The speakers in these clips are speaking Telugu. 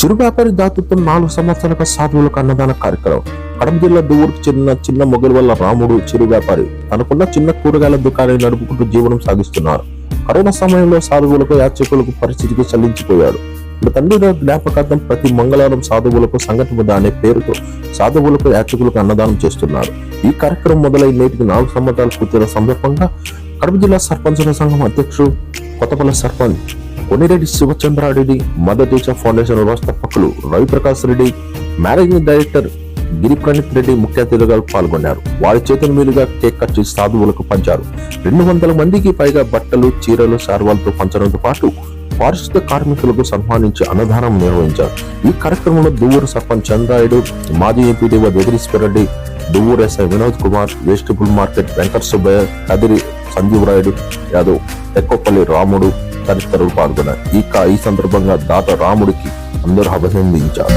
చిరు వ్యాపారి దాతృత్వం నాలుగు సంవత్సరాలుగా సాధువులకు అన్నదాన కార్యక్రమం. కడప జిల్లా దువ్వూరుకు చెందిన చిన్న మొగలి వల్ల రాముడు చిరు వ్యాపారి. తనకున్న చిన్న కూరగాయల దుకాణాన్ని నడుపుకుంటూ జీవనం సాగిస్తున్నారు. కరోనా సమయంలో సాధువులకు యాచకులకు పరిస్థితికి చెల్లించిపోయాడు తండ్రి జ్ఞాపకార్థం ప్రతి మంగళవారం సాధువులకు సంఘటన అనే పేరుతో సాధువులకు యాచకులకు అన్నదానం చేస్తున్నారు. ఈ కార్యక్రమం మొదలై నేటికి నాలుగు సంవత్సరాలు పూర్తయిన సందర్భంగా కడప జిల్లా సర్పంచుల సంఘం అధ్యక్షుడు Kothapalli sarpanch Konireddy Sivachandrareddy mother teacher foundation వ్యవస్థాపకులు రవిప్రకాష్ రెడ్డి మేనేజింగ్ డైరెక్టర్ గిరి ప్రణీత్ రెడ్డి ముఖ్య అతిథిగా పాల్గొన్నారు. వారి చేతుల మీదుగా కేక్ కట్ చేసి సాధువులకు పంచారు. రెండు వందల మందికి పైగా బట్టలు చీరలు శార్వాలతో పంచడంతో పాటు పారిశుద్ధ కార్మికులకు సన్మానించి అన్నదానం నిర్వహించారు. ఈ కార్యక్రమంలో దువ్వూరు సర్పంచ్ చంద్రాయుడు మాజీ MPDO Vediriswara Reddy Duvvur SI Vinod Kumar vegetable market Venkata Subbaiah Kadiri Sanjeev Rayudu Yadav Ekkapalli Ramudu తదితరులు పాల్గొన్నారు. ఈ ఈ సందర్భంగా దాత రాముడికి అందరూ అభినందించారు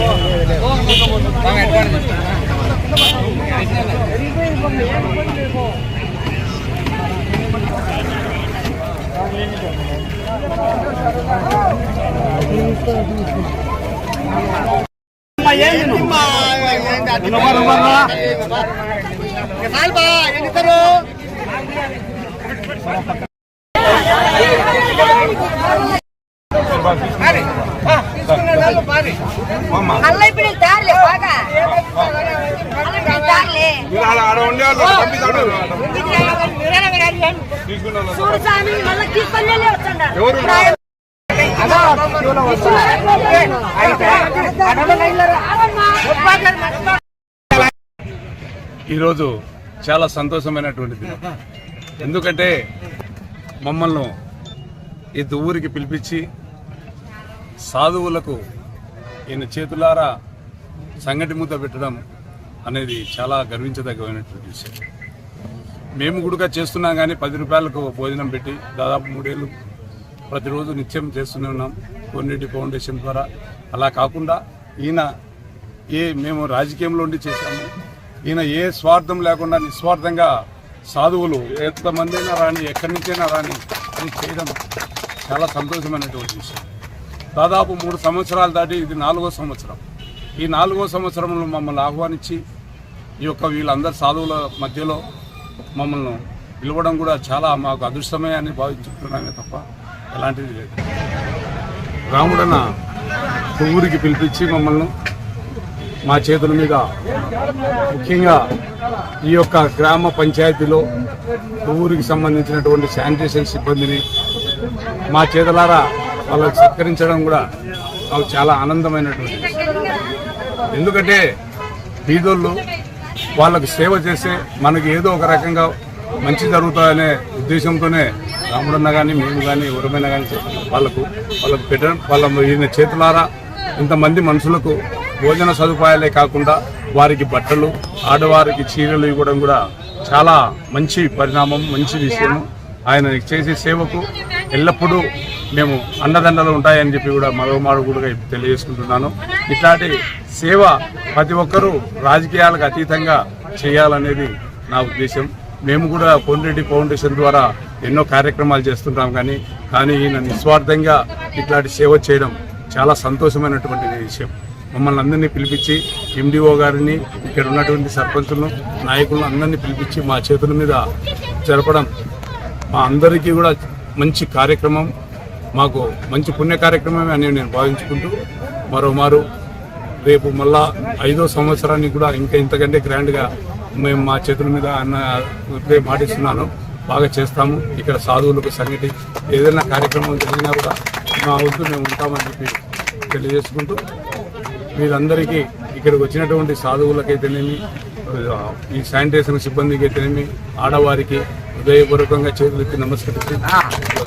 వచ్చండి అల్ల ఇప్పుడు దారిలే బాగా. అల్ల ఇప్పుడు దారిలే చూడు స్వామి మళ్ళీ తీసుకొని వచ్చాడు ఈరోజు చాలా సంతోషమైనటువంటి దినం. ఎందుకంటే మమ్మల్ని ఈ దువ్వూరికి పిలిపించి సాధువులకు ఈయన చేతులారా సంగటి ముద్ద పెట్టడం అనేది చాలా గర్వించదగ్గమైనటువంటి విషయం. మేము కూడా చేస్తున్నాం కానీ పది రూపాయలకు భోజనం పెట్టి దాదాపు మూడేళ్ళు ప్రతిరోజు నిత్యం చేస్తూనే ఉన్నాం. కొన్నిటి ఫౌండేషన్ ద్వారా అలా కాకుండా ఈయన ఏ మేము రాజకీయంలో ఉండి చేశాము. ఈయన ఏ స్వార్థం లేకుండా నిస్వార్థంగా సాధువులు ఎంతమంది అయినా రాని ఎక్కడి నుంచైనా రాని అని చేయడం చాలా సంతోషమైనటువంటి విషయం. దాదాపు మూడు సంవత్సరాలు దాటి ఇది నాలుగో సంవత్సరం. ఈ నాలుగో సంవత్సరంలో మమ్మల్ని ఆహ్వానించి ఈ యొక్క వీళ్ళందరి సాధువుల మధ్యలో మమ్మల్ని పిలవడం కూడా చాలా మాకు అదృష్టమే అని భావించుకుంటున్నామే తప్ప ఎలాంటిది లేదు. రాముడన్న ఊరికి పిలిపించి మమ్మల్ని మా చేతుల మీద ముఖ్యంగా ఈ యొక్క గ్రామ పంచాయతీలో ఊరికి సంబంధించినటువంటి శానిటేషన్ సిబ్బందిని మా చేతులారా వాళ్ళకి సత్కరించడం కూడా నాకు చాలా ఆనందమైనటువంటి ఎందుకంటే బీదోళ్ళు వాళ్ళకు సేవ చేస్తే మనకి ఏదో ఒక రకంగా మంచి జరుగుతుందనే ఉద్దేశంతోనే రాముడన్న కానీ మేము కానీ ఎవరమైనా కానీ వాళ్ళకు వాళ్ళకు పెట్టడం వాళ్ళ ఈయన చేతులారా ఇంతమంది మనుషులకు భోజన సదుపాయాలే కాకుండా వారికి బట్టలు ఆడవారికి చీరలు ఇవ్వడం కూడా చాలా మంచి పరిణామం మంచి విషయం ఆయన చేసే సేవకు ఎల్లప్పుడూ మేము అండదండలు ఉంటాయని చెప్పి కూడా మరో కూడా తెలియజేసుకుంటున్నాను. ఇట్లాంటి సేవ ప్రతి ఒక్కరూ రాజకీయాలకు అతీతంగా చేయాలనేది నా ఉద్దేశం మేము కూడా పొన్రెడ్డి ఫౌండేషన్ ద్వారా ఎన్నో కార్యక్రమాలు చేస్తుంటాం కానీ కానీ ఈయన నిస్వార్థంగా ఇట్లాంటి సేవ చేయడం చాలా సంతోషమైనటువంటి విషయం. మమ్మల్ని అందరినీ పిలిపించి ఎండిఓ గారిని ఇక్కడ ఉన్నటువంటి సర్పంచులను నాయకులను అందరినీ పిలిపించి మా చేతుల మీద జరపడం మా అందరికీ కూడా మంచి కార్యక్రమం మాకు మంచి పుణ్య కార్యక్రమమే అని నేను భావించుకుంటూ మరోమారు రేపు మళ్ళా ఐదో సంవత్సరాన్ని కూడా ఇంకా ఇంతకంటే గ్రాండ్గా మేము మా చేతుల మీద అన్న రేపు మాటిస్తున్నాను. బాగా చేస్తాము. ఇక్కడ సాధువులకు సంగతి ఏదైనా కార్యక్రమం జరిగినా కూడా మా వద్దు మేము ఉంటామని చెప్పి తెలియజేసుకుంటూ మీరందరికీ ఇక్కడికి వచ్చినటువంటి సాధువులకైతేనేమి ఈ శానిటేషన్ సిబ్బందికి అయితేనేమి ఆడవారికి హృదయపూర్వకంగా చేతులెత్తి నమస్కరించి